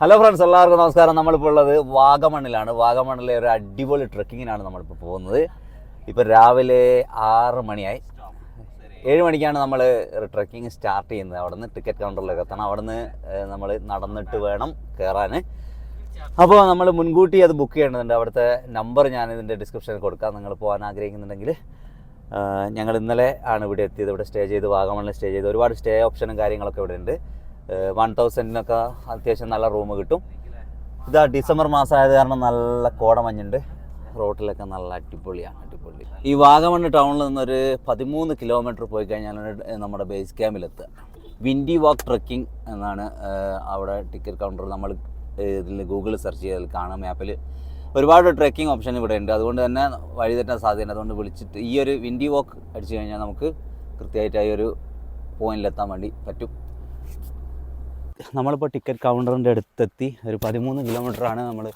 Hello friends എല്ലാവർക്കും നമസ്കാരം. നമ്മളിപ്പോൾ ഉള്ളത് വാഗമണ്ണിലാണ്. വാഗമണ്ണിലെ ഒരു അടിപൊളി ട്രക്കിങ്ങിനാണ് നമ്മളിപ്പോൾ പോകുന്നത്. ഇപ്പോൾ രാവിലെ ആറ് മണിയായി. ഏഴ് മണിക്കാണ് നമ്മൾ ട്രക്കിംഗ് സ്റ്റാർട്ട് ചെയ്യുന്നത്. അവിടെ നിന്ന് ടിക്കറ്റ് കൗണ്ടറിലേക്ക് എത്തണം. അവിടെ നിന്ന് നമ്മൾ നടന്നിട്ട് വേണം കയറാൻ അപ്പോൾ നമ്മൾ മുൻകൂട്ടി അത് ബുക്ക് ചെയ്യേണ്ടതുണ്ട്. അവിടുത്തെ നമ്പർ ഞാൻ ഇതിന്റെ ഡിസ്ക്രിപ്ഷനിൽ കൊടുക്കാം. നിങ്ങൾ പോകാൻ ആഗ്രഹിക്കുന്നുണ്ടെങ്കിൽ ഞങ്ങൾ ഇന്നലെ ആണ് ഇവിടെ എത്തിയത്. ഇവിടെ സ്റ്റേ ചെയ്ത് വാഗമണ്ണിൽ സ്റ്റേ ചെയ്ത്. ഒരുപാട് സ്റ്റേ ഓപ്ഷനും കാര്യങ്ങളൊക്കെ ഇവിടെ ഉണ്ട് വൺ തൗസൻഡിനൊക്കെ അത്യാവശ്യം നല്ല റൂം കിട്ടും. ഇതാ ഡിസംബർ മാസമായത് കാരണം നല്ല കോടമഞ്ഞുണ്ട് റോട്ടിലൊക്കെ നല്ല അടിപൊളിയാണ് അടിപൊളി. ഈ വാഗമണ്ണ് ടൗണിൽ നിന്നൊരു പതിമൂന്ന് കിലോമീറ്റർ പോയി കഴിഞ്ഞാൽ നമ്മുടെ ബേസ് ക്യാമ്പിലെത്തുക വിൻഡി വാക്ക് ട്രക്കിംഗ് എന്നാണ് അവിടെ ടിക്കറ്റ് കൗണ്ടർ നമ്മൾ ഇതിൽ ഗൂഗിളിൽ സെർച്ച് ചെയ്താൽ കാണാം. മാപ്പിൽ ഒരുപാട് ട്രെക്കിംഗ് ഓപ്ഷൻ ഇവിടെ ഉണ്ട്. അതുകൊണ്ട് തന്നെ വഴി തെറ്റാൻ സാധ്യതയുണ്ട് അതുകൊണ്ട് വിളിച്ചിട്ട് ഈ ഒരു വിൻഡി വാക്ക് അടിച്ചു കഴിഞ്ഞാൽ നമുക്ക് കൃത്യമായിട്ട് ഈ ഒരു പോയിന്റിലെത്താൻ വേണ്ടി പറ്റും. നമ്മളിപ്പോൾ ടിക്കറ്റ് കൗണ്ടറിന്റെ അടുത്തെത്തി. ഒരു പതിമൂന്ന് കിലോമീറ്ററാണ് നമ്മൾ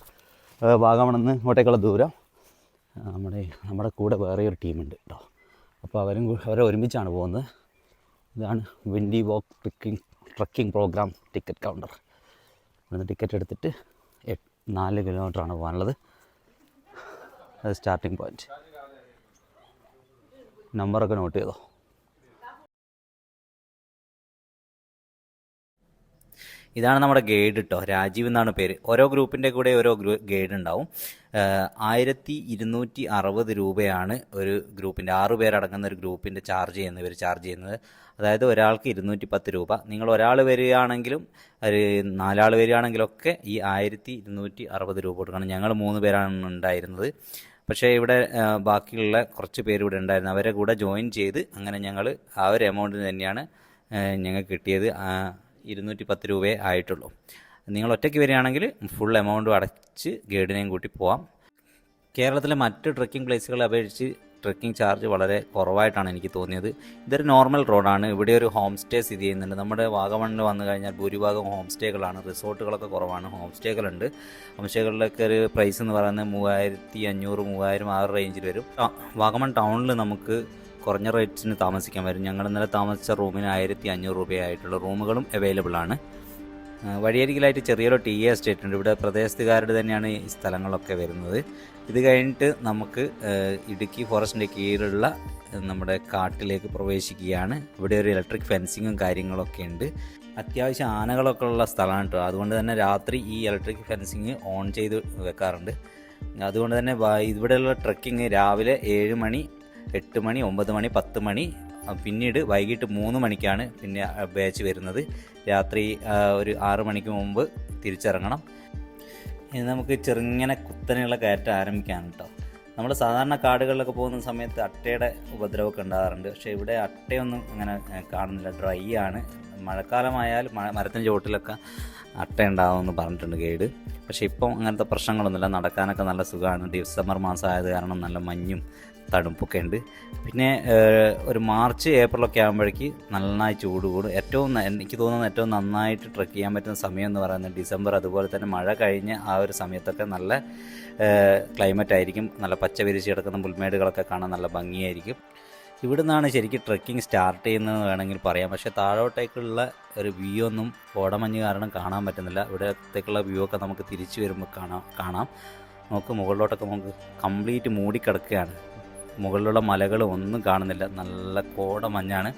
വാഗമണെന്ന് ഇങ്ങോട്ടേക്കുള്ള ദൂരം. നമ്മുടെ നമ്മുടെ കൂടെ വേറെ ഒരു ടീമുണ്ട് കേട്ടോ അപ്പോൾ അവരും അവരെ ഒരുമിച്ചാണ് പോകുന്നത്. ഇതാണ് windy walk trekking trekking program ticket counter ഇവിടുന്ന് ടിക്കറ്റ് എടുത്തിട്ട് എട്ട് നാല് കിലോമീറ്ററാണ് പോകാനുള്ളത്. അത് സ്റ്റാർട്ടിംഗ് പോയിന്റ് നമ്പറൊക്കെ നോട്ട് ചെയ്തോ? ഇതാണ് നമ്മുടെ ഗൈഡ് കേട്ടോ രാജീവ് എന്നാണ് പേര്. ഓരോ ഗ്രൂപ്പിന്റെ കൂടെ ഓരോ ഗ്രൂ ഗൈഡ് ഉണ്ടാവും. ആയിരത്തി ഇരുന്നൂറ്റി അറുപത് രൂപയാണ് ഒരു ഗ്രൂപ്പിന്റെ ആറ് പേരടങ്ങുന്ന ഒരു ഗ്രൂപ്പിന്റെ ചാർജ് ചെയ്യുന്നത് ഇവർ ചാർജ് ചെയ്യുന്നത്. അതായത് ഒരാൾക്ക് ഇരുന്നൂറ്റി പത്ത് രൂപ. നിങ്ങൾ ഒരാൾ വരികയാണെങ്കിലും ഒരു നാലാൾ വരികയാണെങ്കിലൊക്കെ ഈ ആയിരത്തി ഇരുന്നൂറ്റി അറുപത് രൂപ കൊടുക്കണം. ഞങ്ങൾ മൂന്ന് പേരാണ് ഉണ്ടായിരുന്നത്. പക്ഷേ ഇവിടെ ബാക്കിയുള്ള കുറച്ച് പേര് ഇവിടെ ഉണ്ടായിരുന്നു. അവരെ കൂടെ ജോയിൻ ചെയ്ത് അങ്ങനെ ഞങ്ങൾ ആ ഒരു എമൗണ്ടിന് തന്നെയാണ് ഞങ്ങൾക്ക് കിട്ടിയത്. ഇരുന്നൂറ്റി പത്ത് രൂപയേ ആയിട്ടുള്ളൂ. നിങ്ങൾ ഒറ്റയ്ക്ക് വരികയാണെങ്കിൽ ഫുൾ എമൗണ്ടും അടച്ച് ഗൈഡിനെയും കൂട്ടി പോവാം. കേരളത്തിലെ മറ്റ് ട്രക്കിംഗ് പ്ലേസുകളെ അപേക്ഷിച്ച് ട്രക്കിംഗ് ചാർജ് വളരെ കുറവായിട്ടാണ് എനിക്ക് തോന്നിയത്. ഇതൊരു നോർമൽ റോഡാണ് ഇവിടെ ഒരു ഹോം സ്റ്റേ സ്ഥിതി ചെയ്യുന്നുണ്ട്. നമ്മുടെ വാഗമണ്ണിൽ വന്നു കഴിഞ്ഞാൽ ഭൂരിഭാഗം ഹോം സ്റ്റേകളാണ് റിസോർട്ടുകളൊക്കെ കുറവാണ്. ഹോം സ്റ്റേകളുണ്ട് ഹോം സ്റ്റേകളിലൊക്കെ ഒരു പ്രൈസ് എന്ന് പറയുന്നത് മൂവായിരത്തി അഞ്ഞൂറ് മൂവായിരം ആ റേഞ്ചിൽ വരും. വാഗമൺ ടൗണിൽ നമുക്ക് കുറഞ്ഞ റേറ്റ്സിന് താമസിക്കാൻ വരും. ഞങ്ങൾ ഇന്നലെ താമസിച്ച റൂമിന് ആയിരത്തി അഞ്ഞൂറ് രൂപയായിട്ടുള്ള റൂമുകളും അവൈലബിൾ ആണ്. വഴിയരികിലായിട്ട് ചെറിയൊരു ടി എ എസ്റ്റേറ്റ് ഉണ്ട്. ഇവിടെ പ്രദേശത്തുകാരുടെ തന്നെയാണ് ഈ സ്ഥലങ്ങളൊക്കെ വരുന്നത്. ഇത് കഴിഞ്ഞിട്ട് നമുക്ക് ഇടുക്കി ഫോറസ്റ്റിന്റെ കീഴിലുള്ള നമ്മുടെ കാട്ടിലേക്ക് പ്രവേശിക്കുകയാണ്. ഇവിടെ ഒരു ഇലക്ട്രിക് ഫെൻസിങ്ങും കാര്യങ്ങളൊക്കെ ഉണ്ട്. അത്യാവശ്യം ആനകളൊക്കെ ഉള്ള സ്ഥലമാണ് കേട്ടോ. അതുകൊണ്ട് തന്നെ രാത്രി ഈ ഇലക്ട്രിക് ഫെൻസിങ് ഓൺ ചെയ്ത് വെക്കാറുണ്ട്. അതുകൊണ്ട് തന്നെ ഇവിടെയുള്ള ട്രക്കിങ് രാവിലെ ഏഴ് മണി എട്ട് മണി ഒമ്പത് മണി പത്ത് മണി പിന്നീട് വൈകിട്ട് മൂന്ന് മണിക്കാണ് പിന്നെ ബാച്ച് വരുന്നത്. രാത്രി ഒരു ആറ് മണിക്ക് മുമ്പ് തിരിച്ചിറങ്ങണം. ഇനി നമുക്ക് ചെറുങ്ങനെ കുത്തനെയുള്ള കയറ്റം ആരംഭിക്കാൻ കേട്ടോ. നമ്മൾ സാധാരണ കാടുകളിലൊക്കെ പോകുന്ന സമയത്ത് അട്ടയുടെ ഉപദ്രവമൊക്കെ ഉണ്ടാകാറുണ്ട്. പക്ഷേ ഇവിടെ അട്ടയൊന്നും അങ്ങനെ കാണുന്നില്ല. ഡ്രൈ ആണ്. മഴക്കാലമായാൽ മഴ മരത്തിന്റെ ചുവട്ടിലൊക്കെ അട്ട ഉണ്ടാകുമെന്ന് പറഞ്ഞിട്ടുണ്ട് ഗൈഡ്. പക്ഷേ ഇപ്പം അങ്ങനത്തെ പ്രശ്നങ്ങളൊന്നുമില്ല. നടക്കാനൊക്കെ നല്ല സുഖമാണ്. ഡിസംബർ മാസം ആയത് കാരണം നല്ല മഞ്ഞും തണുപ്പൊക്കെ ഉണ്ട് പിന്നെ ഒരു മാർച്ച് ഏപ്രിലൊക്കെ ആകുമ്പോഴേക്ക് നന്നായി ചൂട് കൂടും. ഏറ്റവും എനിക്ക് തോന്നുന്നത് ഏറ്റവും നന്നായിട്ട് ട്രക്ക് ചെയ്യാൻ പറ്റുന്ന സമയം എന്ന് പറയുന്നത് ഡിസംബർ അതുപോലെ തന്നെ മഴ കഴിഞ്ഞ് ആ ഒരു സമയത്തൊക്കെ നല്ല ക്ലൈമറ്റ് ആയിരിക്കും. നല്ല പച്ച വിരിച്ച് കിടക്കുന്ന പുൽമേടുകളൊക്കെ കാണാൻ നല്ല ഭംഗിയായിരിക്കും. ഇവിടെ നിന്നാണ് ശരിക്കും ട്രക്കിംഗ് സ്റ്റാർട്ട് ചെയ്യുന്നതെന്ന് വേണമെങ്കിൽ പറയാം. പക്ഷേ താഴോട്ടേക്കുള്ള ഒരു വ്യൂ ഒന്നും കോടമഞ്ഞ് കാരണം കാണാൻ പറ്റുന്നില്ല. ഇവിടത്തേക്കുള്ള വ്യൂ ഒക്കെ നമുക്ക് തിരിച്ചു വരുമ്പോൾ കാണാം കാണാം. നമുക്ക് മുകളിലോട്ടൊക്കെ നമുക്ക് കംപ്ലീറ്റ് മൂടിക്കിടക്കുകയാണ്. മുകളിലുള്ള മലകൾ ഒന്നും കാണുന്നില്ല. നല്ല കോട മഞ്ഞാണ്.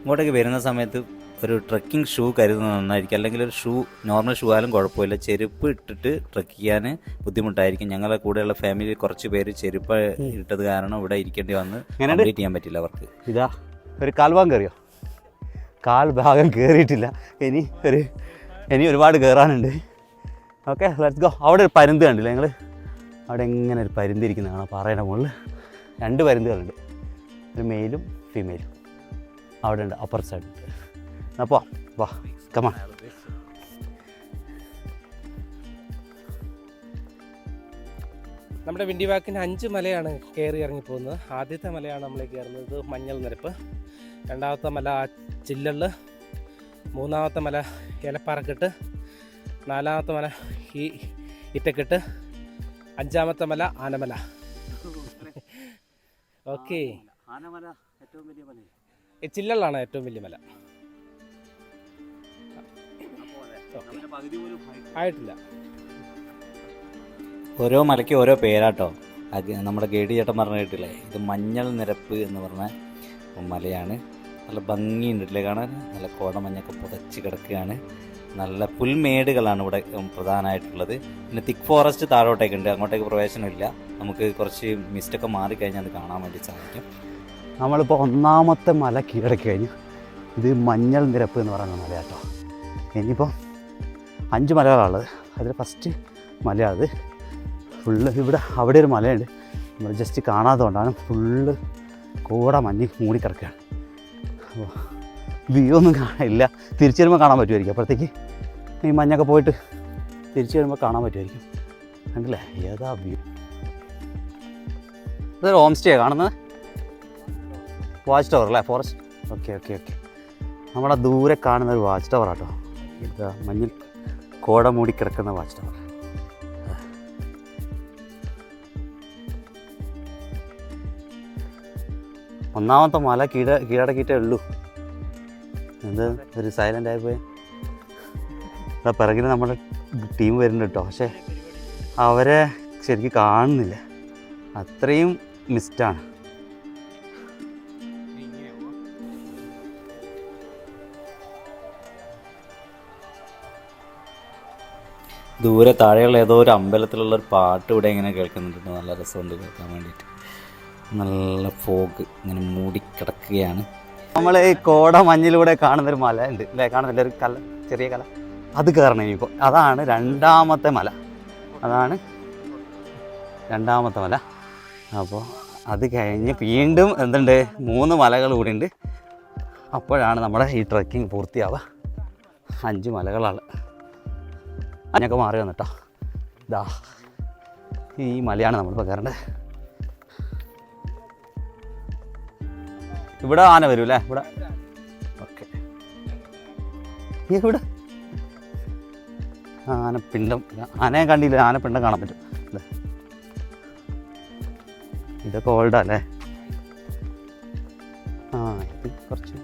ഇങ്ങോട്ടേക്ക് വരുന്ന സമയത്ത് ഒരു ട്രക്കിംഗ് ഷൂ കരുതുന്നത് നന്നായിരിക്കും. അല്ലെങ്കിൽ ഒരു ഷൂ നോർമൽ ഷൂ ആയാലും കുഴപ്പമില്ല. ചെരുപ്പ് ഇട്ടിട്ട് ട്രക്ക് ചെയ്യാൻ ബുദ്ധിമുട്ടായിരിക്കും. ഞങ്ങളുടെ കൂടെയുള്ള ഫാമിലി കുറച്ച് പേര് ചെരുപ്പ് ഇട്ടത് കാരണം ഇവിടെ ഇരിക്കേണ്ടി വന്ന് കംപ്ലീറ്റ് ചെയ്യാൻ പറ്റില്ല അവർക്ക്. ഇതാ ഒരു കാൽഭാഗം കയറിയോ കാൽഭാഗം കയറിയിട്ടില്ല ഇനി ഒരു ഇനി ഒരുപാട് കയറാനുണ്ട് ഓക്കെ ലെറ്റ്സ് ഗോ അവിടെ ഒരു പരുന്ത് കണ്ടില്ല ഞങ്ങൾ അവിടെ എങ്ങനെ ഒരു പരുന്ത് പറയണ പാറയുടെ മുകളിൽ രണ്ട് പരുന്തുകളുണ്ട് ഒരു മെയിലും ഫീമെയിലും അവിടെ ഉണ്ട് അപ്പർ സൈഡ് അപ്പോൾ വാ കമാ നമ്മുടെ വിണ്ടിവാക്കിന് അഞ്ച് മലയാണ് കയറി ഇറങ്ങി പോകുന്നത്. ആദ്യത്തെ മലയാണ് നമ്മൾ കയറുന്നത് മഞ്ഞൾ നിരപ്പ്. രണ്ടാമത്തെ മല ചില്ലള്ള്. മൂന്നാമത്തെ മല ഏലപ്പാറക്കെട്ട്. നാലാമത്തെ മല ഈ ഇറ്റക്കെട്ട്. അഞ്ചാമത്തെ മല ആനമല. ഓക്കെ. ആനമല. ഏറ്റവും വലിയ മല. ചില്ലള്ളാണ് ഏറ്റവും വലിയ മല. ആയിട്ടില്ല. ഓരോ മലയ്ക്ക് ഓരോ പേരാട്ടോ. നമ്മുടെ ഗേഡി ചേട്ടൻ പറഞ്ഞ കേട്ടില്ലേ? ഇത് മഞ്ഞൾ നിരപ്പ് എന്ന് പറഞ്ഞ മലയാണ്. നല്ല ഭംഗിയുണ്ട് കാണാൻ. നല്ല കോടമഞ്ഞൊക്കെ പുതച്ച് കിടക്കുകയാണ്. നല്ല പുൽമേടുകളാണ് ഇവിടെ പ്രധാനമായിട്ടുള്ളത്. പിന്നെ തിക്ക് ഫോറസ്റ്റ് താഴോട്ടേക്ക് ഉണ്ട് അങ്ങോട്ടേക്ക് പ്രവേശനമില്ല. നമുക്ക് കുറച്ച് മിസ്റ്റൊക്കെ മാറിക്കഴിഞ്ഞാൽ അത് കാണാൻ വേണ്ടി സാധിക്കും. നമ്മളിപ്പോൾ ഒന്നാമത്തെ മല കീഴടക്കി കഴിഞ്ഞു. ഇത് മഞ്ഞൾ നിരപ്പ് എന്ന് പറയുന്ന മല കേട്ടോ ഇനിയിപ്പോൾ അഞ്ച് മലകളാണുള്ളത്. അതിൽ ഫസ്റ്റ് മലയാണത്. ഫുള്ള് ഇവിടെ അവിടെ ഒരു മലയുണ്ട്. നമ്മൾ ജസ്റ്റ് കാണാത്തതുകൊണ്ടാണ് ഫുള്ള് കൂടെ മഞ്ഞ് മൂടിക്കിടക്കുകയാണ്. അപ്പോൾ വ്യൂ ഒന്നും കാണില്ല തിരിച്ചു വരുമ്പോൾ കാണാൻ പറ്റുമായിരിക്കും. അപ്പോഴത്തേക്ക് ഈ മഞ്ഞൊക്കെ പോയിട്ട് തിരിച്ചു വരുമ്പോൾ കാണാൻ പറ്റുമായിരിക്കും. കണ്ടില്ലേ? ഏതാ വ്യൂ. ഇതൊരു ഹോം സ്റ്റേ കാണുന്നത്? വാച്ച് ടവർ അല്ലേ? ഫോറസ്റ്റ് ഓക്കെ ഓക്കെ ഓക്കെ നമ്മുടെ ദൂരെ കാണുന്ന ഒരു വാച്ച് ടവർ ആട്ടോ. ഇത് മഞ്ഞിൽ കോട മൂടി കിടക്കുന്ന വാച്ച് ടവർ ഒന്നാമത്തെ മല കീഴ കീഴടക്കിയിട്ടേ ഉള്ളൂ. എന്ത്? ഒരു സൈലന്റ് ആയിപ്പോയി അതാ പിറകിൽ നമ്മുടെ ടീം വരുന്നുണ്ട് കേട്ടോ പക്ഷേ അവരെ ശരിക്കും കാണുന്നില്ല. അത്രയും മിസ്റ്റാണ് ദൂരെ താഴെയുള്ള ഏതോ ഒരു അമ്പലത്തിലുള്ള ഒരു പാട്ട് ഇവിടെ ഇങ്ങനെ കേൾക്കുന്നുണ്ട്. നല്ല രസമുണ്ട് കേൾക്കാൻ വേണ്ടിയിട്ട്. നല്ല ഫോഗ് ഇങ്ങനെ മൂടിക്കിടക്കുകയാണ്. നമ്മൾ ഈ കോട മഞ്ഞിലൂടെ കാണുന്നൊരു മല ഉണ്ട്. അല്ലേ കാണുന്നില്ല? ഒരു കല ചെറിയ കല. അത് കയറണം ഇനിയിപ്പോൾ അതാണ് രണ്ടാമത്തെ മല. അതാണ് രണ്ടാമത്തെ മല. അപ്പോൾ അത് കഴിഞ്ഞ് വീണ്ടും എന്തുണ്ട്? മൂന്ന് മലകൾ കൂടി ഉണ്ട്. അപ്പോഴാണ് നമ്മുടെ ഈ ട്രക്കിംഗ് പൂർത്തിയാവുക. അഞ്ച് മലകളാണ്. അതിനൊക്കെ മാറി വന്നിട്ടോ. ഇതാ ഈ മലയാണ് നമ്മളിപ്പോൾ കയറേണ്ടത് ഇവിടെ ആന വരും അല്ലേ ഇവിടെ. ഓക്കെ. ഇവിടെ ആനപ്പിണ്ടം. ആനയെ കണ്ടില്ല? ആനപ്പിണ്ടം കാണാൻ പറ്റും. ഇതൊക്കെ ഓൾഡാ അല്ലേ ആ ഇത് കുറച്ച്.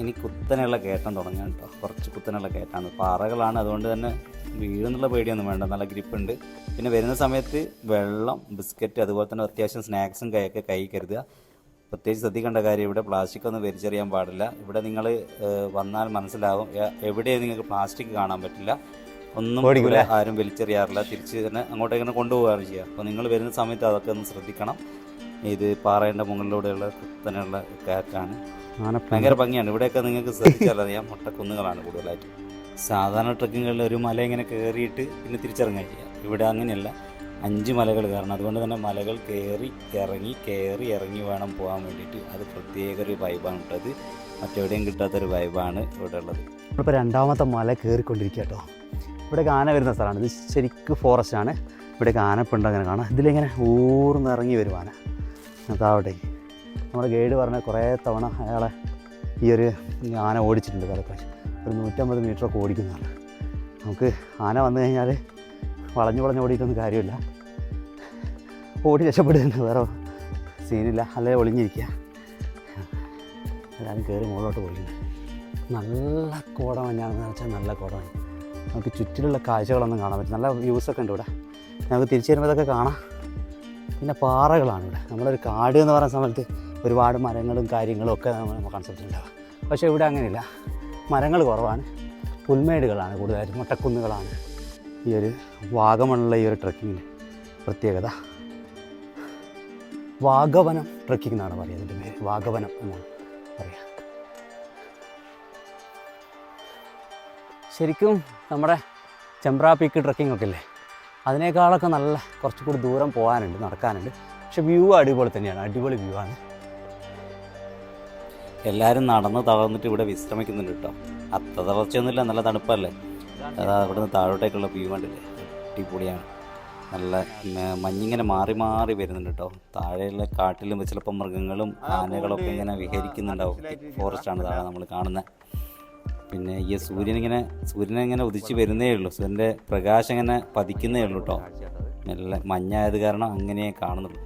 ഇനി കുത്തനെയുള്ള കയറ്റം തുടങ്ങാൻ കേട്ടോ. കുറച്ച് കുത്തനെയുള്ള കയറ്റാണ് പാറകളാണ് അതുകൊണ്ട് തന്നെ വീഴുന്നുള്ള പേടിയൊന്നും വേണ്ട. നല്ല ഗ്രിപ്പ് ഉണ്ട് പിന്നെ വരുന്ന സമയത്ത് വെള്ളം ബിസ്ക്കറ്റ് അതുപോലെ തന്നെ അത്യാവശ്യം സ്നാക്സും കൈയൊക്കെ കൈ കരുതുക. പ്രത്യേകിച്ച് ശ്രദ്ധിക്കേണ്ട കാര്യം ഇവിടെ പ്ലാസ്റ്റിക് ഒന്നും വലിച്ചെറിയാൻ പാടില്ല. ഇവിടെ നിങ്ങൾ വന്നാൽ മനസ്സിലാവും. എവിടെയും നിങ്ങൾക്ക് പ്ലാസ്റ്റിക് കാണാൻ പറ്റില്ല. ഒന്നും ആരും വലിച്ചെറിയാറില്ല. തിരിച്ച് തന്നെ അങ്ങോട്ടേക്ക് തന്നെ കൊണ്ടുപോകാറ് ചെയ്യുക. അപ്പോൾ നിങ്ങൾ വരുന്ന സമയത്ത് അതൊക്കെ ഒന്ന് ശ്രദ്ധിക്കണം. ഇത് പാറയുടെ മുകളിലൂടെയുള്ള തന്നെയുള്ള കാറ്റാണ്. ഭയങ്കര ഭംഗിയാണ്. ഇവിടെയൊക്കെ നിങ്ങൾക്ക് ശ്രദ്ധിച്ചാലറിയാം മുട്ടക്കുന്നുകളാണ് കൂടുതലായിട്ട്. സാധാരണ ട്രക്കിങ്ങുകളിൽ ഒരു മല ഇങ്ങനെ കയറിയിട്ട് പിന്നെ തിരിച്ചിറങ്ങുക ചെയ്യുക ഇവിടെ അങ്ങനെയല്ല. അഞ്ച് മലകൾ കയറണം അതുകൊണ്ട് തന്നെ മലകൾ കയറി ഇറങ്ങി കയറി ഇറങ്ങി വേണം പോകാൻ വേണ്ടിയിട്ട്. അത് പ്രത്യേക ഒരു വൈബാണ് ഉള്ളത് മറ്റെവിടെയും കിട്ടാത്തൊരു വൈബാണ് ഇവിടെ ഉള്ളത്. നമ്മളിപ്പോൾ രണ്ടാമത്തെ മല കയറിക്കൊണ്ടിരിക്കുക കേട്ടോ. ഇവിടെ ആന വരുന്ന സ്ഥലമാണ്. ഇത് ശരിക്കും ഫോറസ്റ്റ് ആണ്. ഇവിടെ ആനപ്പിണ്ടം അങ്ങനെ കാണാം. ഇതിലിങ്ങനെ ഊർന്നിറങ്ങി വരും ആന അതാവട്ടെ നമ്മുടെ ഗൈഡ് പറഞ്ഞ കുറേ തവണ അയാളെ ഈ ഒരു ആന ഓടിച്ചിട്ടുണ്ട് പല ഒരു നൂറ്റമ്പത് മീറ്ററൊക്കെ ഓടിക്കുന്നതാണ്. നമുക്ക് ആന വന്നു കഴിഞ്ഞാൽ വളഞ്ഞു വളഞ്ഞ് ഓടിയിട്ടൊന്നും കാര്യമില്ല. ഓടി രക്ഷപ്പെടുന്നുണ്ട് വേറെ സീനില്ല അല്ലേ ഒളിഞ്ഞിരിക്കുക. എല്ലാവരും കയറി മുകളിലോട്ട് പോയിട്ടുണ്ട്. നല്ല കോട മഞ്ഞാണെന്ന് വെച്ചാൽ നല്ല കോട മഞ്ഞ. നമുക്ക് ചുറ്റിലുള്ള കാഴ്ചകളൊന്നും കാണാൻ പറ്റും നല്ല വ്യൂസൊക്കെ ഉണ്ട് ഇവിടെ. നമുക്ക് തിരിച്ചു വരുമ്പോൾ ഇതൊക്കെ കാണാം. പിന്നെ പാറകളാണ് ഇവിടെ. നമ്മളൊരു കാട് എന്ന് പറയുന്ന സമയത്ത് ഒരുപാട് മരങ്ങളും കാര്യങ്ങളും ഒക്കെ നമ്മൾ കൺസെപ്റ്റ് ഉണ്ടാവുക. പക്ഷേ ഇവിടെ അങ്ങനെയില്ല. മരങ്ങൾ കുറവാണ്. പുൽമേടുകളാണ് കൂടുതലായിട്ട് മുട്ടക്കുന്നുകളാണ്. ഈ ഒരു വാഗമണുള്ള ഈ ഒരു ട്രക്കിങ്ങിന്റെ പ്രത്യേകത. വാഗവനം ട്രക്കിംഗ് എന്നാണ് പറയുന്നത് ഇതിന്റെ പേര്. വാഗവനം എന്നാണ് പറയുക. ശരിക്കും നമ്മുടെ ചെമ്പ്ര പീക്ക് ട്രക്കിംഗ് ഒക്കെ ഇല്ലേ അതിനേക്കാളൊക്കെ നല്ല കുറച്ചുകൂടി ദൂരം പോകാനുണ്ട് നടക്കാനുണ്ട്. പക്ഷെ വ്യൂ അടിപൊളി തന്നെയാണ് അടിപൊളി വ്യൂ ആണ്. എല്ലാവരും നടന്ന് തളർന്നിട്ട് ഇവിടെ വിശ്രമിക്കുന്നുണ്ട് കേട്ടോ. അത്ര തളർച്ചയൊന്നുമില്ല നല്ല തണുപ്പല്ലേ? അതാ ഇവിടുന്ന് താഴോട്ടേക്കുള്ള വ്യൂ കണ്ടില്ലേ? അടിപൊളിയാണ്. നല്ല മഞ്ഞിങ്ങനെ മാറി മാറി വരുന്നുണ്ട് കേട്ടോ. താഴെയുള്ള കാട്ടിലും ചിലപ്പോൾ മൃഗങ്ങളും ആനകളൊക്കെ ഇങ്ങനെ വിഹരിക്കുന്നുണ്ടാവും. ഫോറസ്റ്റാണ് താഴെ നമ്മൾ കാണുന്നത് പിന്നെ ഈ സൂര്യൻ ഇങ്ങനെ സൂര്യൻ ഇങ്ങനെ ഉദിച്ച് വരുന്നേ ഉള്ളൂ. സൂര്യന്റെ പ്രകാശം ഇങ്ങനെ പതിക്കുന്നേ ഉള്ളൂ കേട്ടോ. നല്ല മഞ്ഞായത് കാരണം അങ്ങനെ കാണുന്നുള്ളൂ.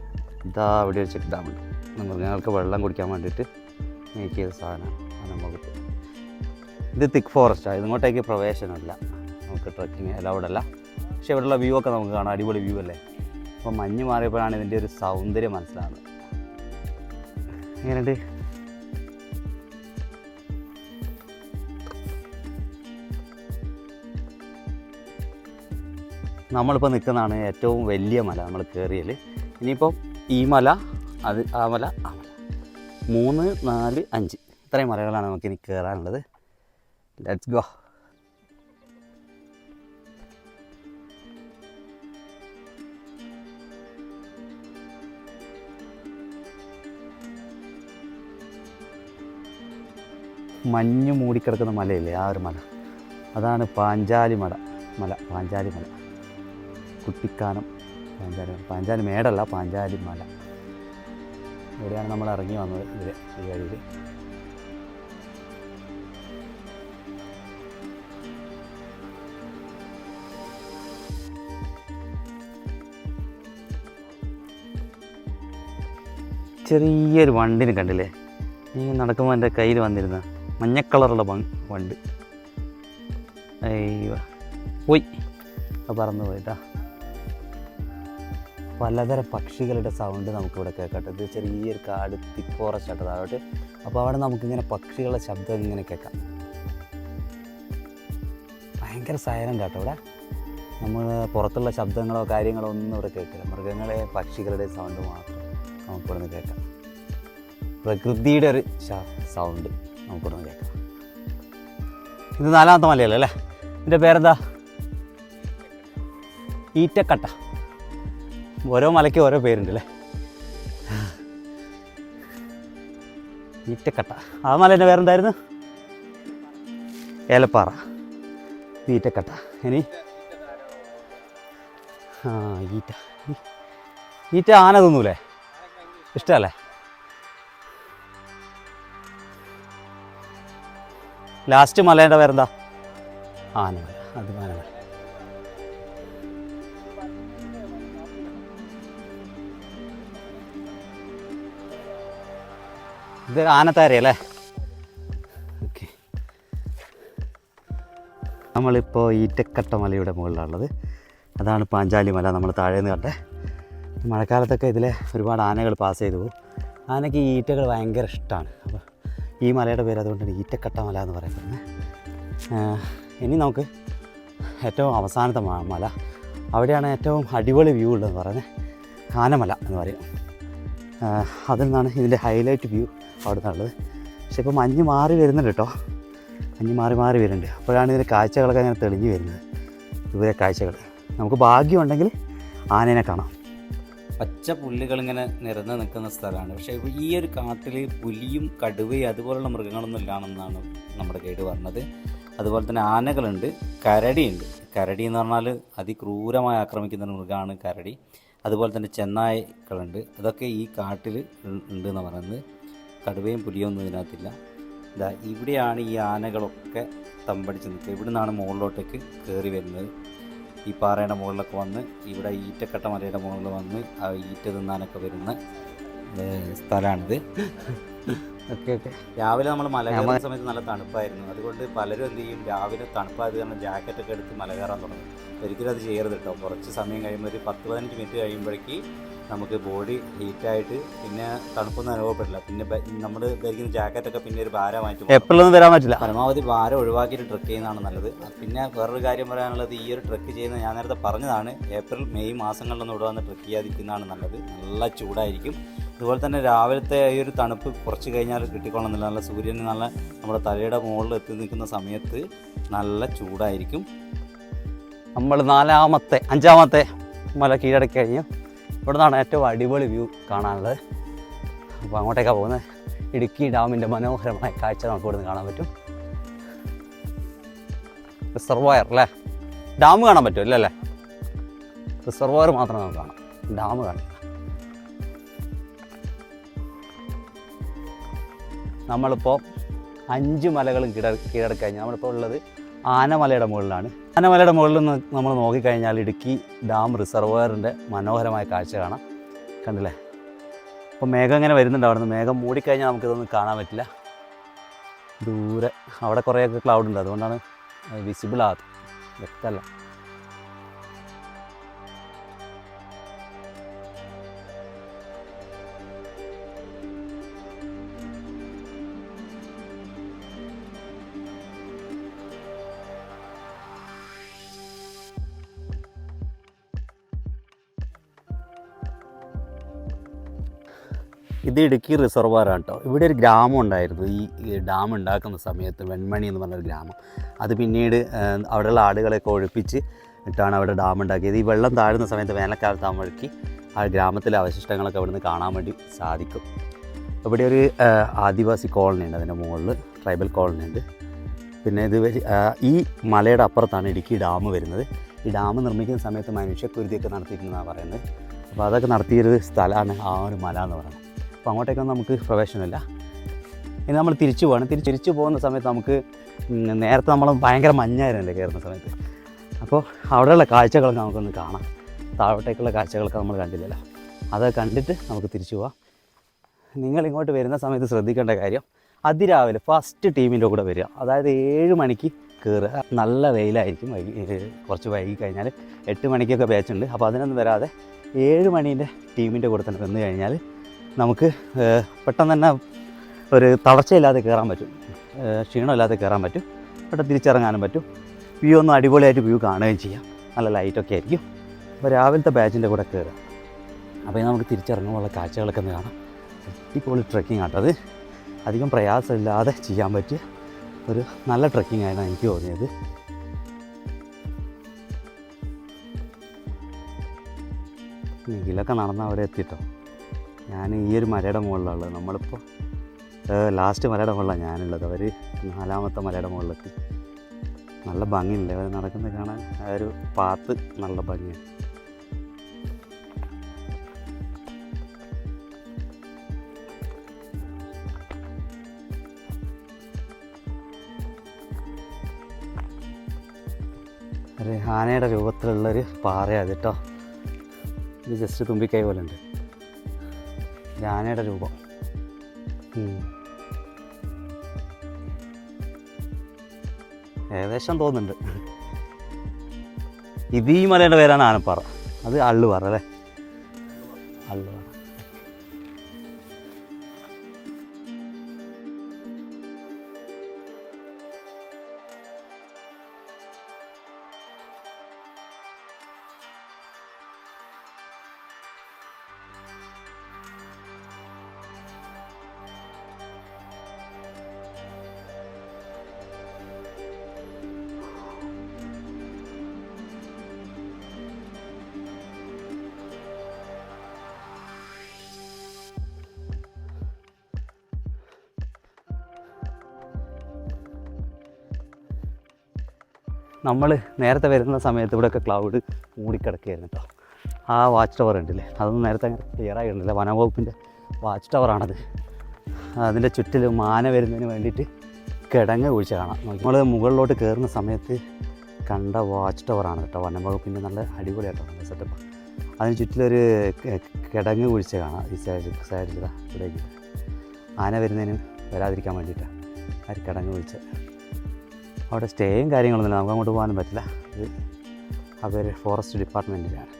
ഇതാ അവിടെ വെച്ചിട്ട് ഡാമുണ്ട് മൃഗങ്ങൾക്ക് വെള്ളം കുടിക്കാൻ വേണ്ടിയിട്ട് മേക്ക് ചെയ്ത സാധനമാണ് നമുക്ക് ഇത് തിക്ക് ഫോറസ്റ്റാണ് ഇങ്ങോട്ടേക്ക് പ്രവേശനമില്ല. നമുക്ക് ട്രക്കിങ് അലൗഡ് അല്ല. പക്ഷേ ഇവിടെയുള്ള വ്യൂ ഒക്കെ നമുക്ക് കാണാം അടിപൊളി വ്യൂ അല്ലേ? അപ്പോൾ മഞ്ഞ് മാറിയപ്പോഴാണ് ഇതിന്റെ ഒരു സൗന്ദര്യം മനസ്സിലാകുന്നത് എങ്ങനെയുണ്ട്? നമ്മളിപ്പോൾ നിൽക്കുന്നതാണ് ഏറ്റവും വലിയ മല നമ്മൾ കയറിയൽ ഇനിയിപ്പോൾ ഈ മല അത് ആ മല ആ മൂന്ന് നാല് അഞ്ച്. ഇത്രയും മലകളാണ് നമുക്ക് ഇനി കയറാനുള്ളത് ലെറ്റ്സ് ഗോ മഞ്ഞ് മൂടിക്കിടക്കുന്ന മലയില്ലേ? ആ ഒരു മല. അതാണ് പാഞ്ചാലി മല. മല പാഞ്ചാലി മല. കുട്ടിക്കാനം പാഞ്ചാലി പാഞ്ചാലി മേടല്ല പാഞ്ചാലി മല. ഇവിടെയാണ് നമ്മൾ ഇറങ്ങി വന്നത് ഇതിൽ ഈ വഴിയിൽ ചെറിയൊരു വണ്ടിന് കണ്ടില്ലേ? ഈ നടക്കുമ്പോൾ എന്റെ കയ്യിൽ വന്നിരുന്ന മഞ്ഞ കളറുള്ള വണ്ട്. അയ്യോ. പോയി. പറന്നു പോയിട്ടാ പലതരം പക്ഷികളുടെ സൗണ്ട് നമുക്കിവിടെ കേൾക്കട്ടെ ഇത് ചെറിയൊരു കാട് തിക്ക് ഫോറസ്റ്റ് ആട്ടോ താഴോട്ട്. അപ്പോൾ അവിടെ നമുക്കിങ്ങനെ പക്ഷികളുടെ ശബ്ദം ഇങ്ങനെ കേൾക്കാം. ഭയങ്കര സൈലന്റ് ആട്ടോ ഇവിടെ. നമ്മൾ പുറത്തുള്ള ശബ്ദങ്ങളോ കാര്യങ്ങളോ ഒന്നും ഇവിടെ കേൾക്കില്ല. മൃഗങ്ങളെ പക്ഷികളുടെ സൗണ്ട് മാത്രം നമുക്കിവിടെ നിന്ന് കേൾക്കാം. പ്രകൃതിയുടെ ഒരു സൗണ്ട് നമുക്കിവിടെ നിന്ന് കേൾക്കാം. ഇത് നാലാമത്തെ മലയല്ലേ? ഇതിന്റെ പേരെന്താ? ഈറ്റക്കട്ട. ഓരോ മലയ്ക്ക് ഓരോ പേരുണ്ട് അല്ലേ ഈറ്റക്കട്ട ആ മലേന്റെ പേരെന്തായിരുന്നു? ഏലപ്പാറ. ഈറ്റക്കട്ട ഇനി? ആ ഈറ്റ. ഈറ്റ ആന തിന്നൂലേ? ഇഷ്ടമല്ലേ ലാസ്റ്റ് മലേന്റെ പേരെന്താ? ആനമല. അത് ആനമല. ഇത് ആനത്താരയല്ലേ? ഓക്കെ. നമ്മളിപ്പോൾ ഈറ്റക്കട്ട മലയുടെ മുകളിലാണുള്ളത്. അതാണ് പാഞ്ചാലി മല നമ്മൾ താഴേന്ന് കണ്ടേ. മഴക്കാലത്തൊക്കെ ഇതിലെ ഒരുപാട് ആനകൾ പാസ് ചെയ്തു പോകും. ആനയ്ക്ക് ഈ ഈറ്റകൾ ഭയങ്കര ഇഷ്ടമാണ് അപ്പോൾ ഈ മലയുടെ പേര് അതുകൊണ്ടാണ് ഈറ്റക്കട്ട മല എന്ന് പറയുന്നത്. ഇനി നമുക്ക് ഏറ്റവും അവസാനത്തെ മല. അവിടെയാണ് ഏറ്റവും അടിപൊളി വ്യൂ ഉള്ളതെന്ന് പറയുന്നത്. ആനമല എന്ന് പറയും. അതിൽ നിന്നാണ് ഇതിന്റെ ഹൈലൈറ്റ് വ്യൂ അവിടെ നിന്നുള്ളത് പക്ഷെ ഇപ്പോൾ മഞ്ഞ് മാറി വരുന്നുണ്ട് കേട്ടോ. മഞ്ഞ് മാറി മാറി വരുന്നുണ്ട്. അപ്പോഴാണ് ഇതിന്റെ കാഴ്ചകളൊക്കെ അങ്ങനെ തെളിഞ്ഞു വരുന്നത്. ദൂരെ കാഴ്ചകൾ. നമുക്ക് ഭാഗ്യമുണ്ടെങ്കിൽ ആനേനെ കാണാം. പച്ച പുല്ലുകൾ ഇങ്ങനെ നിരന്ന് നിൽക്കുന്ന സ്ഥലമാണ്. പക്ഷേ ഈ ഒരു കാട്ടിൽ പുലിയും കടുവയും അതുപോലുള്ള മൃഗങ്ങളൊന്നും ഇല്ലാണെന്നാണ് നമ്മുടെ ഗൈഡ് പറഞ്ഞത്. അതുപോലെ തന്നെ ആനകളുണ്ട് കരടിയുണ്ട്. കരടി എന്ന് പറഞ്ഞാൽ അതിക്രൂരമായി ആക്രമിക്കുന്ന ഒരു മൃഗമാണ് കരടി. അതുപോലെ തന്നെ ചെന്നായകളുണ്ട് അതൊക്കെ ഈ കാട്ടിൽ ഉണ്ട് എന്ന് പറയുന്നത്. കടുവയും പുലിയും ഒന്നും ഇതിനകത്തില്ല. ഇതാ ഇവിടെയാണ് ഈ ആനകളൊക്കെ തമ്പടിച്ച് നിൽക്കുക. ഇവിടെ നിന്നാണ് മുകളിലോട്ടേക്ക് കയറി വരുന്നത്. ഈ പാറയുടെ മുകളിലൊക്കെ വന്ന് ഇവിടെ ഈറ്റക്കട്ട മലയുടെ മുകളിൽ വന്ന് ആ ഈറ്റ തിന്നാനൊക്കെ വരുന്ന സ്ഥലമാണിത്. Okay okay. രാവിലെ നമ്മൾ മല കയറുന്ന സമയത്ത് നല്ല തണുപ്പായിരുന്നു. അതുകൊണ്ട് പലരും എന്ത് ചെയ്യും? രാവിലെ തണുപ്പായത് കാരണം ജാക്കറ്റൊക്കെ എടുത്ത് മല കയറാൻ തുടങ്ങും. ഒരിക്കലും അത് ചെയ്യരുത് കേട്ടോ. കുറച്ച് സമയം കഴിയുമ്പോൾ ഒരു പത്ത് പതിനഞ്ച് മിനിറ്റ് കഴിയുമ്പോഴേക്ക് നമുക്ക് ബോഡി ഹീറ്റായിട്ട് പിന്നെ തണുപ്പൊന്നും അനുഭവപ്പെടില്ല. പിന്നെ നമ്മൾ ധരിക്കുന്ന ജാക്കറ്റൊക്കെ പിന്നെ ഒരു ഭാരമായിട്ട്. എപ്പോഴൊന്നും വരാൻ പറ്റില്ല. പരമാവധി ഭാരം ഒഴിവാക്കിയിട്ട് ട്രക്ക് ചെയ്യുന്നതാണ് നല്ലത്. പിന്നെ വേറൊരു കാര്യം പറയാനുള്ളത് ഈ ഒരു ട്രക്ക് ചെയ്യുന്ന ഞാൻ നേരത്തെ പറഞ്ഞതാണ് ഏപ്രിൽ മെയ് മാസങ്ങളിലൊന്നും ഇവിടെ വന്ന് ട്രക്ക് ചെയ്യാതിരിക്കുന്നതാണ് നല്ലത്. നല്ല ചൂടായിരിക്കും. അതുപോലെ തന്നെ രാവിലത്തെ ഈ ഒരു തണുപ്പ് കുറച്ച് കഴിഞ്ഞാൽ കിട്ടിക്കൊള്ളുന്നില്ല നല്ല സൂര്യൻ നല്ല നമ്മുടെ തലയുടെ മുകളിൽ എത്തി നിൽക്കുന്ന സമയത്ത് നല്ല ചൂടായിരിക്കും. നമ്മൾ നാലാമത്തെ അഞ്ചാമത്തെ മല കീഴടക്കി കഴിഞ്ഞു. ഇവിടെ നിന്നാണ് ഏറ്റവും അടിപൊളി വ്യൂ കാണാനുള്ളത്. അപ്പോൾ അങ്ങോട്ടേക്കാണ് പോകുന്നത്. ഇടുക്കി ഡാമിന്റെ മനോഹരമായ കാഴ്ച നമുക്ക് ഇവിടുന്ന് കാണാൻ പറ്റും. റിസർവോയർ അല്ലേ? ഡാം കാണാൻ പറ്റും അല്ലേ റിസർവോയർ മാത്രമേ നമുക്ക് കാണാം. ഡാം കാണില്ല നമ്മളിപ്പോൾ അഞ്ച് മലകളും കീഴ കീഴടക്കി കഴിഞ്ഞാൽ നമ്മളിപ്പോൾ ഉള്ളത് ആനമലയുടെ മുകളിലാണ്. ആനമലയുടെ മുകളിൽ നിന്ന് നമ്മൾ നോക്കിക്കഴിഞ്ഞാൽ ഇടുക്കി ഡാം റിസർവോയറിന്റെ മനോഹരമായ കാഴ്ച കാണാം. കണ്ടില്ലേ? അപ്പോൾ മേഘം ഇങ്ങനെ വരുന്നുണ്ട് അവിടെ നിന്ന് മേഘം മൂടിക്കഴിഞ്ഞാൽ നമുക്കിതൊന്നും കാണാൻ പറ്റില്ല. ദൂരെ. അവിടെ കുറേയൊക്കെ ക്ലൗഡ് ഉണ്ട്. അതുകൊണ്ടാണ് വിസിബിൾ ആകാത്തത്. വ്യക്തമല്ല. ഇത് ഇടുക്കി റിസർവറാണ് കേട്ടോ ഇവിടെ ഒരു ഗ്രാമം ഉണ്ടായിരുന്നു. ഈ ഡാം ഉണ്ടാക്കുന്ന സമയത്ത് വെൺമണി എന്ന് പറഞ്ഞൊരു ഗ്രാമം. അത് പിന്നീട് അവിടെയുള്ള ആടുകളെയൊക്കെ ഒഴിപ്പിച്ച് ഇട്ടാണ് അവിടെ ഡാം ഉണ്ടാക്കിയത്. ഈ വെള്ളം താഴുന്ന സമയത്ത് വേനൽക്കാലത്ത് ആകുമ്പോഴേക്ക് ആ ഗ്രാമത്തിലെ അവശിഷ്ടങ്ങളൊക്കെ അവിടുന്ന് കാണാൻ വേണ്ടി സാധിക്കും. ഇവിടെ ഒരു ആദിവാസി കോളനി ഉണ്ട്. അതിന്റെ മുകളിൽ ട്രൈബൽ കോളനി ഉണ്ട്. പിന്നെ ഇത് ഈ മലയുടെ അപ്പുറത്താണ് ഇടുക്കി ഡാം വരുന്നത്. ഈ ഡാം നിർമ്മിക്കുന്ന സമയത്ത് മനുഷ്യക്കുരുതിയൊക്കെ നടത്തിയിട്ടുണ്ടെന്നാണ് പറയുന്നത്. അപ്പോൾ അതൊക്കെ നടത്തിയൊരു സ്ഥലമാണ് ആ ഒരു മല എന്ന് പറയുന്നത്. അപ്പോൾ അങ്ങോട്ടേക്കൊന്നും നമുക്ക് പ്രവേശനമില്ല. ഇനി നമ്മൾ തിരിച്ചു പോകണം തിരിച്ച് തിരിച്ചു പോകുന്ന സമയത്ത് നമുക്ക് നേരത്തെ നമ്മൾ ഭയങ്കര മഞ്ഞായിരുന്നല്ലേ കയറുന്ന സമയത്ത്? അപ്പോൾ അവിടെയുള്ള കാഴ്ചകളൊക്കെ നമുക്കൊന്ന് കാണാം. താഴോട്ടേക്കുള്ള കാഴ്ചകളൊക്കെ നമ്മൾ കണ്ടില്ലല്ലോ. അതൊക്കെ കണ്ടിട്ട് നമുക്ക് തിരിച്ചു പോവാം. നിങ്ങൾ ഇങ്ങോട്ട് വരുന്ന സമയത്ത് ശ്രദ്ധിക്കേണ്ട കാര്യം അതിരാവിലെ ഫസ്റ്റ് ടീമിന്റെ കൂടെ വരിക. അതായത് ഏഴ് മണിക്ക് കയറുക നല്ല വെയിലായിരിക്കും. വൈകി കുറച്ച് വൈകി കഴിഞ്ഞാൽ എട്ട് മണിക്കൊക്കെ ബാച്ചുണ്ട് അപ്പോൾ അതിനൊന്നും വരാതെ ഏഴ് മണീന്റെ ടീമിന്റെ കൂടെ തന്നെ വന്നു കഴിഞ്ഞാൽ നമുക്ക് പെട്ടെന്ന് തന്നെ ഒരു തളർച്ചയില്ലാതെ കയറാൻ പറ്റും. ക്ഷീണമില്ലാതെ കയറാൻ പറ്റും. പെട്ടെന്ന് തിരിച്ചിറങ്ങാനും പറ്റും. വ്യൂ ഒന്നും അടിപൊളിയായിട്ട് വ്യൂ കാണുകയും ചെയ്യാം. നല്ല ലൈറ്റൊക്കെ ആയിരിക്കും. അപ്പോൾ രാവിലത്തെ ബാച്ചിന്റെ കൂടെ കയറുക അപ്പോൾ നമുക്ക് തിരിച്ചിറങ്ങുമ്പോൾ കാഴ്ചകളൊക്കെ ഒന്ന് കാണാം. അടിപൊളി ട്രക്കിംഗ് ആണ് അത്. അധികം പ്രയാസമില്ലാതെ ചെയ്യാൻ പറ്റിയ ഒരു നല്ല ട്രക്കിംഗ് ആയിരുന്നു എനിക്ക് തോന്നിയത്. ഇതിലൊക്കെ നടന്ന് അവിടെ എത്തിട്ടോ? ഞാൻ ഈ ഒരു മലയുടെ മുകളിലുള്ളത്. നമ്മളിപ്പോൾ ലാസ്റ്റ് മലയുടെ മുകളിലാണ് ഞാനുള്ളത്. അവർ നാലാമത്തെ മലയുടെ മുകളിലെത്തി നല്ല ഭംഗിയില്ലേ അവർ നടക്കുന്നത് കാണാൻ. ആ ഒരു പാത്ത് നല്ല ഭംഗിയാണ്. ഒരു ആനയുടെ രൂപത്തിലുള്ളൊരു പാറയാണ് കേട്ടോ ഇത് ജസ്റ്റ് തുമ്പിക്കൈ പോലെ ഉണ്ട് ആനയുടെ രൂപം. ഏകദേശം തോന്നുന്നുണ്ട്. ഇത് മലയുടെ പേരാണ് ആനപ്പാറ. അത് അള്ളുപാറ അല്ലേ? നമ്മൾ നേരത്തെ വരുന്ന സമയത്ത് ഇവിടെയൊക്കെ ക്ലൗഡ് മൂടിക്കിടക്കുകയായിരുന്നു കേട്ടോ ആ വാച്ച് ടവർ ഉണ്ടല്ലേ? അതൊന്നും നേരത്തെ അങ്ങനെ ക്ലിയർ ആയിട്ടുണ്ടല്ലേ വനംവകുപ്പിന്റെ വാച്ച് ടവറാണത് അതിന്റെ ചുറ്റിലും മാന വരുന്നതിന് വേണ്ടിയിട്ട് കിടങ്ങ് കുഴിച്ച് കാണാം. നമ്മൾ മുകളിലോട്ട് കയറുന്ന സമയത്ത് കണ്ട വാച്ച് ടവറാണ് കേട്ടോ വനംവകുപ്പിന്റെ നല്ല അടിപൊളിയായിട്ടാണ് സെറ്റപ്പ് അതിന് ചുറ്റിലൊരു കിടങ്ങ് കുഴിച്ച് കാണാം. ഈ സൈഡിൽ ഇതാ ഇവിടേക്ക്. ആന വരുന്നതിന് വരാതിരിക്കാൻ വേണ്ടിയിട്ടാണ് ആ കിടങ്ങ് വീഴ്ച അവിടെ സ്റ്റേയും കാര്യങ്ങളൊന്നുമില്ല നമുക്ക് അങ്ങോട്ട് പോകാനും പറ്റില്ല. ഇത് അവർ ഫോറസ്റ്റ് ഡിപ്പാർട്ട്മെന്റിലാണ്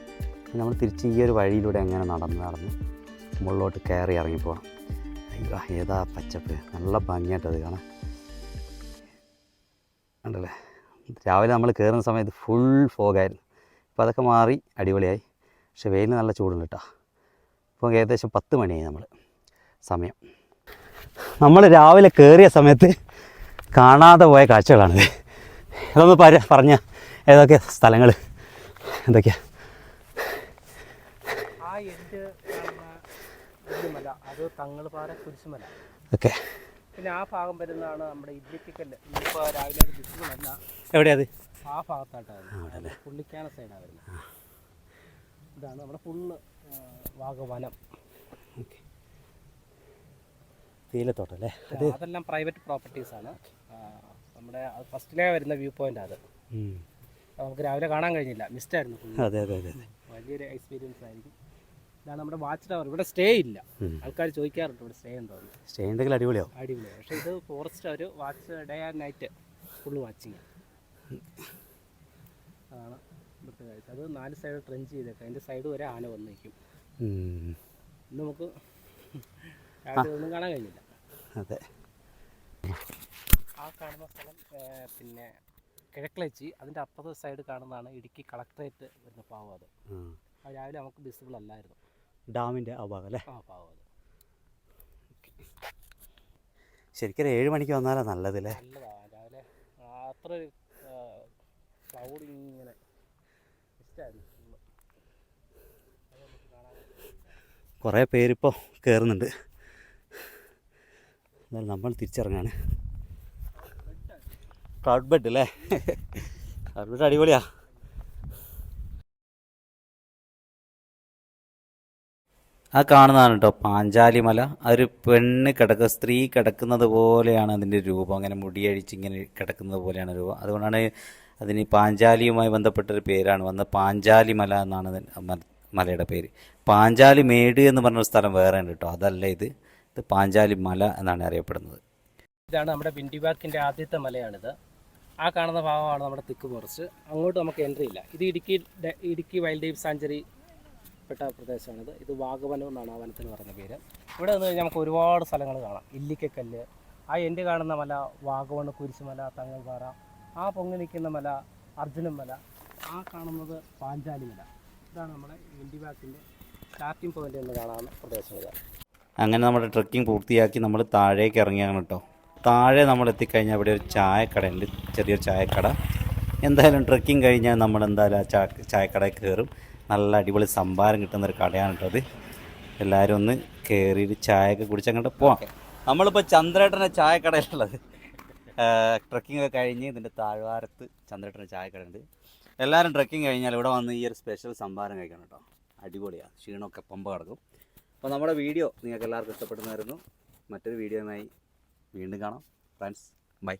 നമ്മൾ തിരിച്ച് ഈ ഒരു വഴിയിലൂടെ എങ്ങനെ നടന്ന് നടന്ന് മുകളിലോട്ട് കയറി ഇറങ്ങി പോകണം അയ്യോ ഏതാ പച്ചപ്പ്. നല്ല ഭംഗിയായിട്ട് അത് കാണാം ഉണ്ടല്ലേ രാവിലെ നമ്മൾ കയറുന്ന സമയത്ത് ഫുൾ ഫോഗായിരുന്നു ഇപ്പോൾ അതൊക്കെ മാറി അടിപൊളിയായി. പക്ഷേ വെയിലിന് നല്ല ചൂടുണ്ട് കേട്ടോ. ഇപ്പോൾ ഏകദേശം പത്ത് മണിയായി നമ്മൾ സമയം. നമ്മൾ രാവിലെ കയറിയ സമയത്ത് കാണാതെ പോയ കാഴ്ചകളാണിത്. അതൊന്ന് പര പറഞ്ഞ ഏതൊക്കെ സ്ഥലങ്ങൾ എന്തൊക്കെയാ? ഓക്കെ. പിന്നെ ആ ഭാഗം വരുന്നതാണ് നമ്മുടെ ഇല്ലിക്കല്ല് ഇപ്പോൾ രാവിലെ ദൃശ്യമല്ല എവിടെയാത് ആ ഭാഗത്തായിട്ടാണ് പുള്ളിക്കാന സൈഡാണ് വരുന്നത്. ഇതാണ് നമ്മുടെ ഫുള്ള് വാഗവനം. ഓക്കെ. തേയിലത്തോട്ടല്ലേ അത് അതെല്ലാം പ്രൈവറ്റ് പ്രോപ്പർട്ടീസ് ആണ് ആ, നമ്മുടെ ഫസ്റ്റിലേ വരുന്ന വ്യൂ പോയിന്റ് അത്. നമുക്ക് രാവിലെ കാണാൻ കഴിഞ്ഞില്ല. മിസ്റ്റായിരുന്നു ആയിരുന്നു അതെ അതെ അതെ വലിയൊരു എക്സ്പീരിയൻസ് ആയിരിക്കും. ഇതാണ് നമ്മുടെ വാച്ച് ടവർ ഇവിടെ സ്റ്റേ ഇല്ല. ആൾക്കാർ ചോദിക്കാറുണ്ട് ഇവിടെ സ്റ്റേ ഉണ്ടോ സ്റ്റേ ഉണ്ടെങ്കിൽ അടിപൊളിയാവും. അടിപൊളിയാണ് പക്ഷേ ഇത് ഫോറസ്റ്റ് ഒരു watch day and night full watching അതാണ് ഇവിടുത്തെ കാഴ്ച. അത് നാല് സൈഡ് ട്രെഞ്ച് ചെയ്തേക്കാം. അതിന്റെ സൈഡ് വരെ ആന വന്ന് നിൽക്കും ഇന്ന് നമുക്ക് രാവിലെ ഒന്നും കാണാൻ കഴിഞ്ഞില്ല. അതെ. കാണുന്ന സ്ഥലം പിന്നെ കിഴക്കിളച്ചി അതിന്റെ അപ്പുറത്തെ സൈഡ് കാണുന്നതാണ് ഇടുക്കി കളക്ടറേറ്റ് വരുന്ന പാവം അത്. രാവിലെ നമുക്ക് വിസിബിൾ അല്ലായിരുന്നു. ഡാമിന്റെ ആ ഭാഗം അല്ലേ? ആ പാവം അത്. ശരിക്കും ഏഴ് മണിക്ക് വന്നാലാ നല്ലതല്ലേ നല്ലതാണ് രാവിലെ അത്ര ഒരു ക്ലൗഡ് ഇങ്ങനെ ഇഷ്ടമായിരുന്നു കുറേ പേരിപ്പോൾ കയറുന്നുണ്ട് എന്നാലും നമ്മൾ തിരിച്ചിറങ്ങാണ്. ക്ലൗഡ് ബെഡ് അല്ലേ ക്ലൗഡ് ബെഡ് അടിപൊളിയാ. ആ കാണുന്നതാണ് കേട്ടോ പാഞ്ചാലിമല ആ ഒരു പെണ്ണ് കിടക്ക സ്ത്രീ കിടക്കുന്നത് പോലെയാണ് അതിന്റെ രൂപം. അങ്ങനെ മുടിയഴിച്ച് ഇങ്ങനെ കിടക്കുന്നത് പോലെയാണ് രൂപം. അതുകൊണ്ടാണ് അതിന് പാഞ്ചാലിയുമായി ബന്ധപ്പെട്ടൊരു പേരാണ്. വന്ന പാഞ്ചാലി മല എന്നാണ് മലയുടെ പേര്. പാഞ്ചാലി മേട് എന്ന് പറഞ്ഞൊരു സ്ഥലം വേറെ ഉണ്ട് കേട്ടോ അതല്ല ഇത്. ഇത് പാഞ്ചാലി മല എന്നാണ് അറിയപ്പെടുന്നത്. ഇതാണ് നമ്മുടെ വിൻഡി പാർക്കിന്റെ ആദ്യത്തെ മലയാണിത്. ആ കാണുന്ന ഭാഗമാണ് നമ്മുടെ തിക്ക് ഫോറസ്റ്റ്. അങ്ങോട്ട് നമുക്ക് എൻട്രി ഇല്ല. ഇത് Idukki Idukki wildlife sanctuary പെട്ട പ്രദേശമാണിത്. ഇത് വാഗവനം എന്നാണ് ആ വനത്തിന് പറഞ്ഞ പേര്. ഇവിടെ നിന്ന് കഴിഞ്ഞാൽ നമുക്ക് ഒരുപാട് സ്ഥലങ്ങൾ കാണാം. ഇല്ലിക്കക്കല്ല് ആ എന്റെ കാണുന്ന മല വാഗവണ് കുരിശുമല തങ്ങൾപാറ ആ പൊങ്ങി നിൽക്കുന്ന മല അർജുനൻ മല ആ കാണുന്നത് പാഞ്ചാലി മല. ഇതാണ് നമ്മുടെ ഇൻഡി ബാക്കിന്റെ സ്റ്റാർട്ടിംഗ് പോയിന്റ് എന്ന് കാണാവുന്ന പ്രദേശം അങ്ങനെ നമ്മുടെ ട്രക്കിംഗ് പൂർത്തിയാക്കി നമ്മൾ താഴേക്ക് ഇറങ്ങിയാണ് കേട്ടോ. താഴെ നമ്മൾ എത്തിക്കഴിഞ്ഞാൽ അവിടെ ഒരു ചായക്കടയുണ്ട്. ചെറിയൊരു ചായക്കട. എന്തായാലും ട്രക്കിംഗ് കഴിഞ്ഞാൽ നമ്മൾ എന്തായാലും ആ ചാ ചായക്കടയിൽ കയറും നല്ല അടിപൊളി സംഭാരം കിട്ടുന്നൊരു കടയാണ് കേട്ടത് എല്ലാവരും ഒന്ന് കയറിയിട്ട് ചായയൊക്കെ കുടിച്ച് അങ്ങോട്ട് പോവാം. നമ്മളിപ്പോൾ ചന്ദ്രേട്ടന്റെ ചായക്കടയിലുള്ളത്. ട്രക്കിംഗ് ഒക്കെ കഴിഞ്ഞ് ഇതിന്റെ താഴ്വാരത്ത് ചന്ദ്രേട്ടന്റെ ചായക്കടയുണ്ട്. എല്ലാവരും ട്രക്കിംഗ് കഴിഞ്ഞാൽ ഇവിടെ വന്ന് ഈ ഒരു സ്പെഷ്യൽ സംഭാരം കഴിക്കണം കേട്ടോ. അടിപൊളിയാണ് ക്ഷീണമൊക്കെ പമ്പ കിടക്കും. അപ്പോൾ നമ്മുടെ വീഡിയോ നിങ്ങൾക്ക് എല്ലാവർക്കും ഇഷ്ടപ്പെടുന്നതായിരുന്നു മറ്റൊരു വീഡിയോയുമായി വീണ്ടും കാണാം. Friends bye